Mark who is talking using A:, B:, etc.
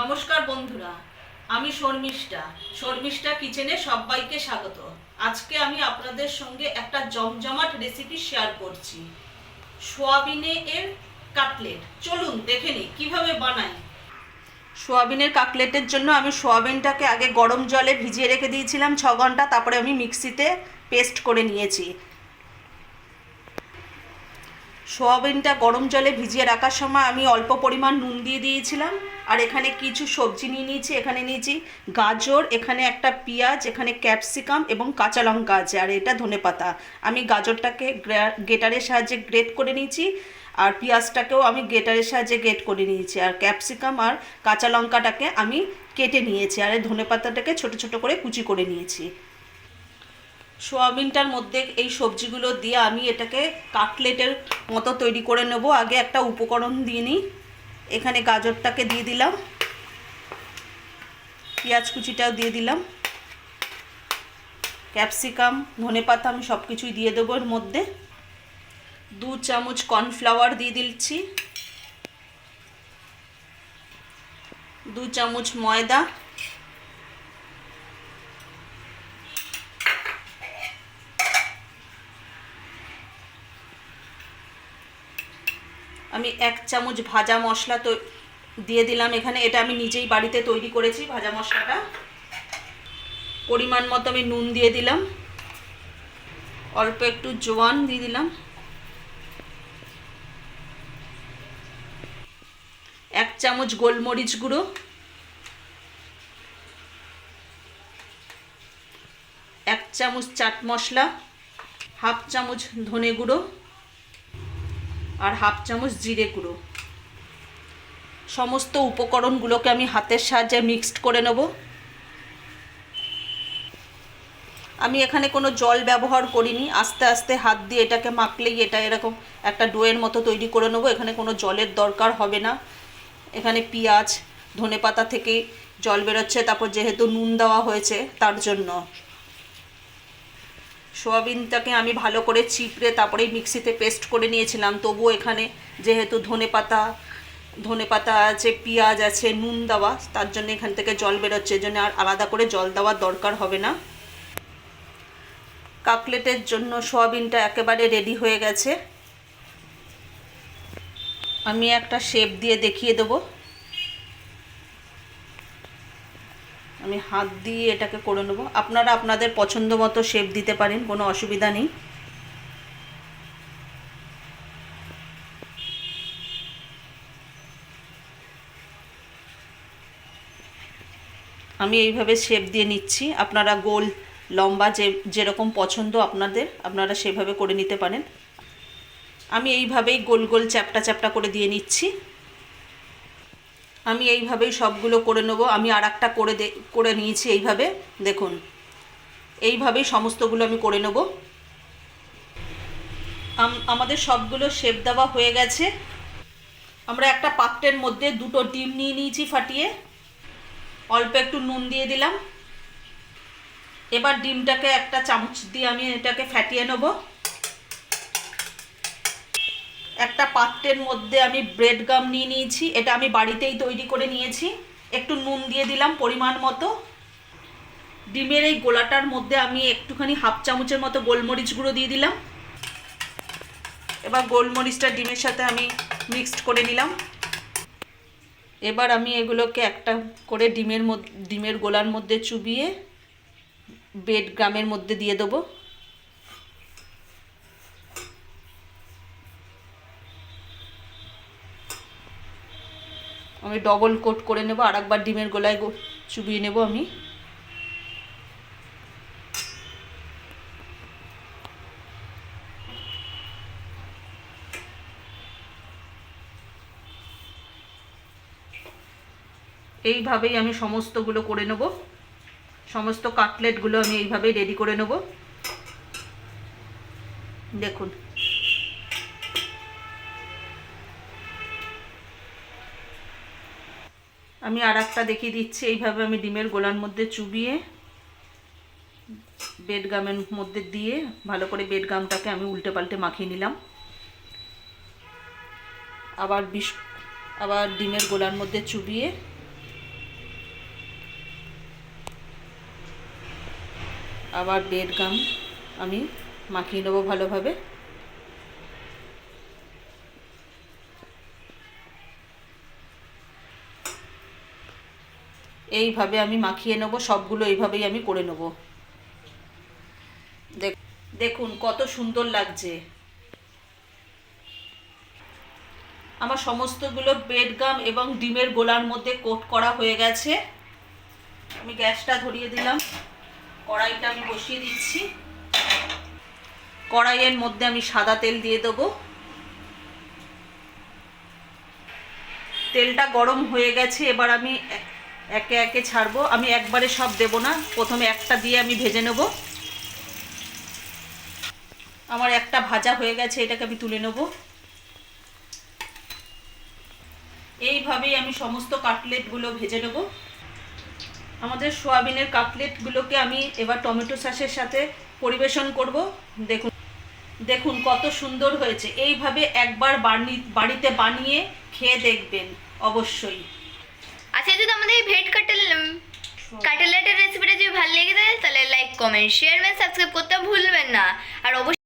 A: নমস্কার বন্ধুরা, আমি শর্মিষ্ঠা। শর্মিষ্ঠা কিচেনে সবাইকে স্বাগত। আজকে আমি আপনাদের সঙ্গে একটা জমজমাট রেসিপি শেয়ার করছি। সোয়াবিনে এর কাটলেট চলুন দেখে নিই, কীভাবে বানাই? সোয়াবিনের কাটলেটের জন্য আমি সোয়াবিনটাকে আগে গরম জলে ভিজিয়ে রেখে দিয়েছিলাম ছ ঘণ্টা, তারপরে আমি মিক্সিতে পেস্ট করে নিয়েছি। সোয়াবিনটা গরম জলে ভিজিয়ে রাখার সময় আমি অল্প পরিমাণ নুন দিয়ে দিয়েছিলাম। আর এখানে কিছু সবজি নিয়ে নিয়েছি, এখানে নিয়েছি গাজর, এখানে একটা পেঁয়াজ, এখানে ক্যাপসিকাম এবং কাঁচা লঙ্কা আছে, আর এটা ধনেপাতা আমি গাজরটাকে গ্রেটারের সাহায্যে গ্রেট করে নিয়েছি, আর পেঁয়াজটাকেও আমি গ্রেটারের সাহায্যে গ্রেট করে নিয়েছি। আর ক্যাপসিকাম আর কাঁচা লঙ্কাটাকে আমি কেটে নিয়েছি, আর এই ধনেপাতাটাকে ছোটো ছোটো করে কুচি করে নিয়েছি। সোয়াবিনটার মধ্যে এই সবজিগুলো দিয়ে আমি এটাকে কাটলেটের মতো তৈরি করে নেব। আগে একটা উপকরণ দিয়ে নিই। এখানে গাজরটাকে দিয়ে দিলাম। পেঁয়াজ কুচিটাও দিয়ে দিলাম। ক্যাপসিকাম, ধনেপাতা আমি সব কিছুই দিয়ে দেবো এর মধ্যে। দু চামচ কর্নফ্লাওয়ার দিয়ে দিচ্ছি। দু চামচ ময়দা। আমি এক চামচ ভাজা মশলা তো দিয়ে দিলাম এখানে। এটা আমি নিজেই বাড়িতে তৈরি করেছি ভাজা মশলাটা। পরিমাণ মতো আমি নুন দিয়ে দিলাম। অল্প একটু জোয়ান দিয়ে দিলাম। এক চামচ গোলমরিচ গুঁড়ো। এক চামচ চাট মশলা। হাফ চামচ ধনে গুঁড়ো। আর হাফ চামচ জিরে গুঁড়ো। সমস্ত উপকরণগুলোকে আমি হাতের সাহায্যে মিক্সড করে নেব। আমি এখানে কোনো জল ব্যবহার করিনি। আস্তে আস্তে হাত দিয়ে এটাকে মাখলেই এটা এরকম একটা ডোয়ের মতো তৈরি করে নেব। এখানে কোনো জলের দরকার হবে না। এখানে পেঁয়াজ, ধনেপাতা থেকে জল বেরোচ্ছে। তারপর যেহেতু নুন দেওয়া হয়েছে, তার জন্য। সোয়াবিনটাকে আমি ভালো করে চিপড়ে তারপরে মিক্সিতে পেস্ট করে নিয়েছিলাম। তবুও এখানে যেহেতু ধনে পাতা ধনে পাতা আছে, পেঁয়াজ আছে, নুন দেওয়া, তার জন্য এখান থেকে জল বেরোচ্ছে। এই জন্য আর আলাদা করে জল দেওয়ার দরকার হবে না। কাকলেটের জন্য সোয়াবিনটা একেবারে রেডি হয়ে গেছে। আমি একটা শেপ দিয়ে দেখিয়ে দেবো। আমি হাত দিয়ে এটাকে করে নেব। আপনারা আপনাদের পছন্দ মতো শেপ দিতে পারেন, কোনো অসুবিধা নেই। আমি এইভাবে শেপ দিয়ে নিচ্ছি। আপনারা গোল, লম্বা যে, যেরকম পছন্দ আপনাদের, আপনারা সেভাবে করে নিতে পারেন। আমি এইভাবেই গোল গোল চ্যাপটা চ্যাপটা করে দিয়ে নিচ্ছি। আমি এইভাবেই সবগুলো করে নেব, আমি আর একটা করে করে নিয়েছি এইভাবে, দেখুন। এইভাবেই সমস্তগুলো আমি করে নেব। আম- আমাদের সবগুলো শেপ দেওয়া হয়ে গেছে। আমরা একটা পাত্রের মধ্যে দুটো ডিম নিয়ে নিয়েছি ফাটিয়ে। অল্প একটু নুন দিয়ে দিলাম। এবার ডিমটাকে একটা চামচ দিয়ে আমি এটাকে ফাটিয়ে নেব। একটা পাত্রের মধ্যে আমি ব্রেড গাম নিয়ে নিয়েছি, এটা আমি বাড়িতেই তৈরি করে নিয়েছি। একটু নুন দিয়ে দিলাম পরিমাণ মতো। ডিমের এই গোলাটার মধ্যে আমি একটুখানি হাফ চামচের মতো গোলমরিচ গুঁড়ো দিয়ে দিলাম। এবার গোলমরিচটা ডিমের সাথে আমি মিক্সড করে নিলাম। এবার আমি এগুলোকে একটা করে ডিমের মধ্যে, ডিমের গোলার মধ্যে চুবিয়ে বেড গ্রামের মধ্যে দিয়ে দেবো। আমি ডবল কোট করে নেব আর একবার ডিমের গোলায় চুবিয়ে নেব আমি। এইভাবেই আমি সমস্তগুলো করে নেব। সমস্ত কাটলেটগুলো আমি এইভাবেই রেডি করে নেব। দেখুন আমি আর একটা দেখিয়ে দিচ্ছি, এইভাবে আমি ডিমের গোলার মধ্যে চুবিয়ে বেড গামের মধ্যে দিয়ে ভালো করে বেড গামটাকে আমি উল্টে পাল্টে মাখিয়ে নিলাম। আবার বিষ আবার ডিমের গোলার মধ্যে চুবিয়ে, আবার বেড গাম আমি মাখিয়ে নেব ভালোভাবে। এইভাবে আমি মাখিয়ে নেব, সবগুলো এইভাবেই আমি করে নেব। দেখ- দেখুন কত সুন্দর লাগছে। আমার সমস্তগুলো বেডগাম এবং ডিমের গোলার মধ্যে কোট করা হয়ে গেছে। আমি গ্যাসটা ধরিয়ে দিলাম। কড়াইটা আমি বসিয়ে দিচ্ছি। কড়াইয়ের মধ্যে আমি সাদা তেল দিয়ে দেবো। তেলটা গরম হয়ে গেছে, এবার আমি একে একে ছাড়বো। আমি একবারে সব দেব না। প্রথমে একটা দিয়ে আমি ভেজে নেব। আমার একটা ভাজা হয়ে গেছে, এটাকে আমি তুলে নেব। এইভাবেই আমি সমস্ত কাটলেটগুলো ভেজে নেব। আমাদের সোয়াবিনের কাটলেটগুলোকে আমি এবার টমেটো সসের সাথে পরিবেশন করব। দেখুন দেখুন কত সুন্দর হয়েছে। এইভাবে একবার বাড়িতে বানিয়ে খেয়ে দেখবেন, অবশ্যই।
B: আচ্ছা যদি আমাদের এই ভেট কাটেল কাটেলেটের রেসিপিটা যদি ভালো লেগে থাকে তাহলে লাইক কমেন্ট শেয়ার এবং সাবস্ক্রাইব করতে ভুলবেন না। আর অবশ্যই